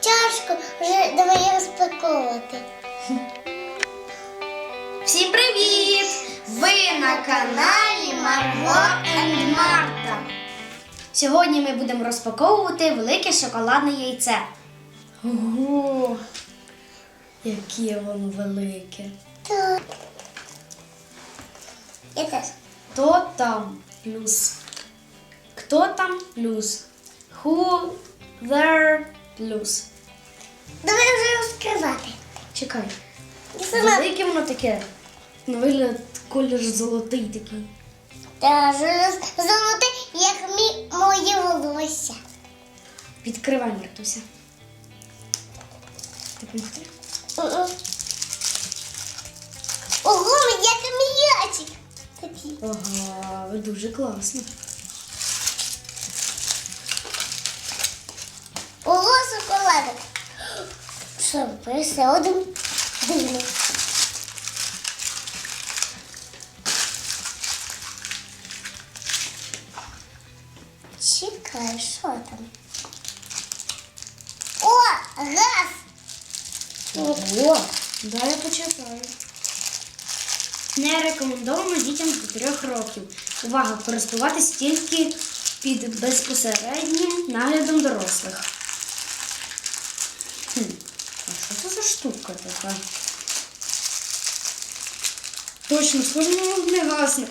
чашку. Вже давай розпаковувати. Всім привіт! Ви на каналі Марго енд Марта. Сьогодні ми будемо розпаковувати велике шоколадне яйце. Ого! Яке воно велике. Так. Я теж. Хто там плюс? Хто там плюс? Who there плюс? Давай вже розкривати. Чекай. Я сама. Велике воно таке. На вигляд колір золотий такий. Та золотий, як мі, моє волосся. Відкривай, Мартуся. Допомогти? Мгм. Ого, як м'ячик. Такий. Ага, ви дуже класно. Що, ще один дивний. Чекай, що там? О, газ! Ого, дай я почитаю. Не рекомендовано дітям до 3 років. Увага, користуватись тільки під безпосереднім наглядом дорослих. Хм, а що це за штука така? Точно, схоже на вогнегасник.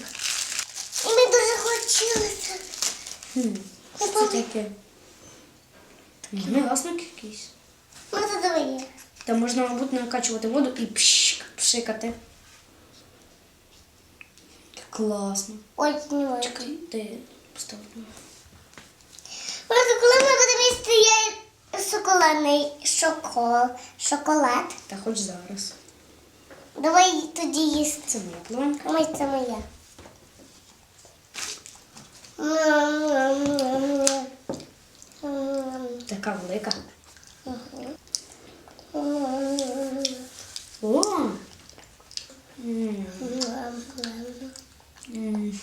І ми дуже хотіли це. Хм, що це таке? Вогнегасник якийсь. Ну, це давай. Там можна, мабуть, накачувати воду і пшик, пшикати. Класно. Ой, знімаю. Чекай, де поставлю? Просто коли ми будемо їсти я шоколадний шокол... шоколад, Та хоч зараз. давай тоді їсти. Це моя планка. Ой, це моя. Така велика. О! М, М-м.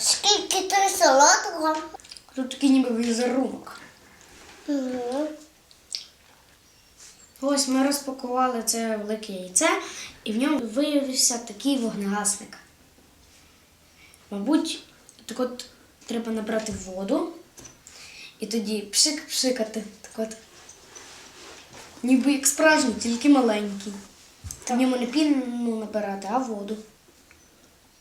Скільки ти солодкого? Тут такий ніби візерунок. Мгм. Ось ми розпакували це велике яйце, і в ньому виявився такий вогнегасник. Мабуть, так от треба набрати воду і тоді пшик-пшикати. Так от. Ніби як справжній, тільки маленький. В ньому не піну набирати, а воду.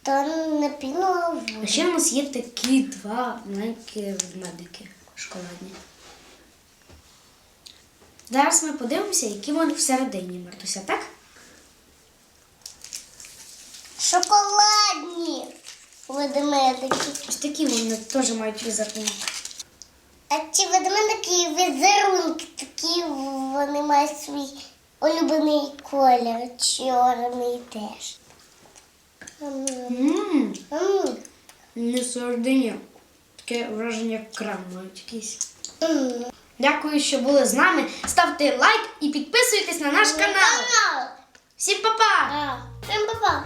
Та не пінула А ще у нас є такі два маленькі ведмедики шоколадні. Зараз ми подивимося, які вони всередині, Мартуся, так? Шоколадні ведмедики. Ось такі вони теж мають візерунок. А ці ведмедики візерунки такі, вони мають свій улюблений колір, чорний теж. Ммм, не всередині. Таке враження, як крем мають якісь. Дякую, що були з нами. Ставте лайк і підписуйтесь на наш канал. Всім па-па! Всім па-па.